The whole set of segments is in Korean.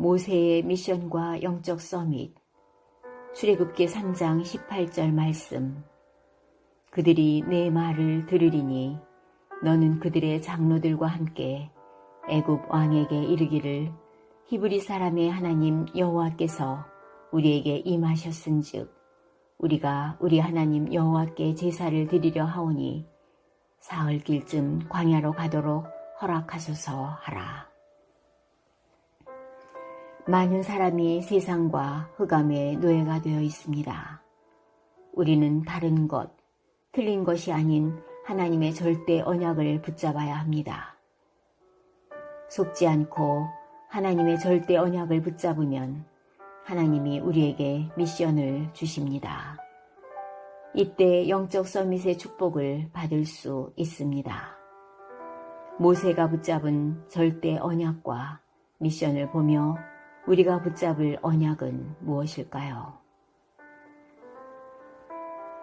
모세의 미션과 영적 서밋 출애굽기 3장 18절 말씀 그들이 내 말을 들으리니 너는 그들의 장로들과 함께 애굽 왕에게 이르기를 히브리 사람의 하나님 여호와께서 우리에게 임하셨은즉 우리가 우리 하나님 여호와께 제사를 드리려 하오니 사흘 길쯤 광야로 가도록 허락하소서 하라. 많은 사람이 세상과 흑암의 노예가 되어 있습니다. 우리는 다른 것, 틀린 것이 아닌 하나님의 절대 언약을 붙잡아야 합니다. 속지 않고 하나님의 절대 언약을 붙잡으면 하나님이 우리에게 미션을 주십니다. 이때 영적 서밋의 축복을 받을 수 있습니다. 모세가 붙잡은 절대 언약과 미션을 보며 우리가 붙잡을 언약은 무엇일까요?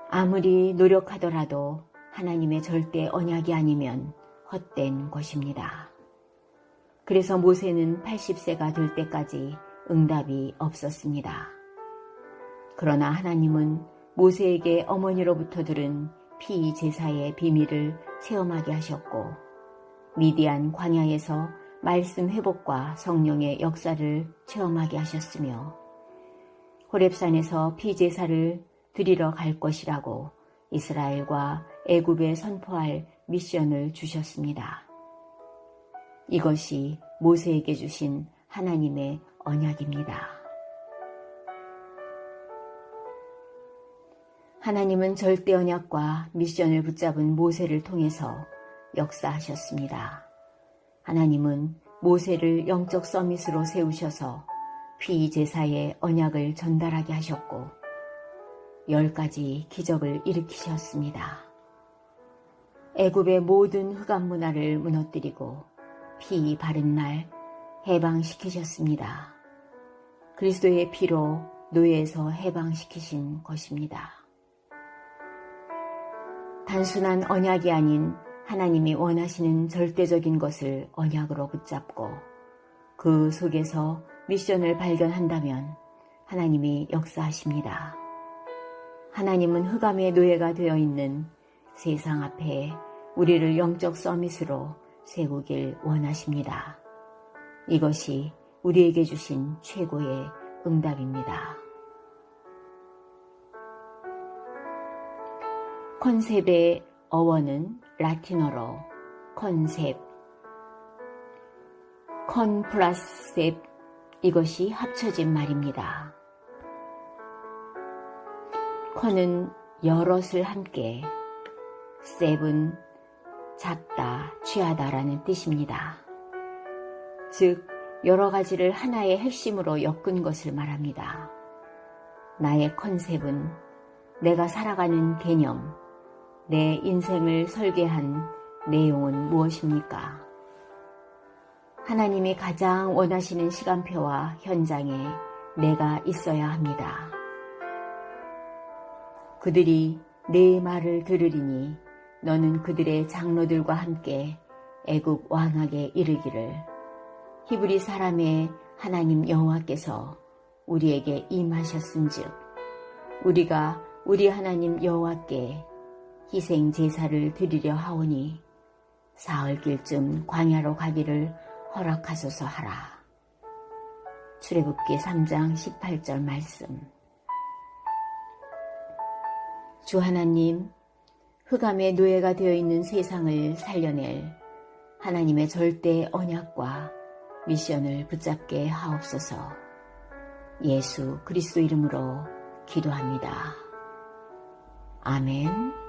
아무리 노력하더라도 하나님의 절대 언약이 아니면 헛된 것입니다. 그래서 모세는 80세가 될 때까지 응답이 없었습니다. 그러나 하나님은 모세에게 어머니로부터 들은 피 제사의 비밀을 체험하게 하셨고 미디안 광야에서 말씀 회복과 성령의 역사를 체험하게 하셨으며 호렙산에서 피 제사를 드리러 갈 것이라고 이스라엘과 애굽에 선포할 미션을 주셨습니다. 이것이 모세에게 주신 하나님의 언약입니다. 하나님은 절대 언약과 미션을 붙잡은 모세를 통해서 역사하셨습니다. 하나님은 모세를 영적 서밋으로 세우셔서 피제사의 언약을 전달하게 하셨고 열 가지 기적을 일으키셨습니다. 애굽의 모든 흑암 문화를 무너뜨리고 피 바른 날 해방시키셨습니다. 그리스도의 피로 노예에서 해방시키신 것입니다. 단순한 언약이 아닌 하나님이 원하시는 절대적인 것을 언약으로 붙잡고 그 속에서 미션을 발견한다면 하나님이 역사하십니다. 하나님은 흑암의 노예가 되어 있는 세상 앞에 우리를 영적 서밋으로 세우길 원하십니다. 이것이 우리에게 주신 최고의 응답입니다. 컨셉의 어원은 라틴어로 컨셉, 컨 플러스 셉 이것이 합쳐진 말입니다. 컨은 여럿을 함께, 셉은 작다, 취하다라는 뜻입니다. 즉, 여러 가지를 하나의 핵심으로 엮은 것을 말합니다. 나의 컨셉은 내가 살아가는 개념, 내 인생을 설계한 내용은 무엇입니까? 하나님이 가장 원하시는 시간표와 현장에 내가 있어야 합니다. 그들이 내 말을 들으리니 너는 그들의 장로들과 함께 애굽 왕에게 이르기를 히브리 사람의 하나님 여호와께서 우리에게 임하셨은즉 우리가 우리 하나님 여호와께 희생 제사를 드리려 하오니 사흘길쯤 광야로 가기를 허락하소서 하라. 출애굽기 3장 18절 말씀. 주 하나님, 흑암의 노예가 되어 있는 세상을 살려낼 하나님의 절대 언약과 미션을 붙잡게 하옵소서. 예수 그리스도 이름으로 기도합니다. 아멘.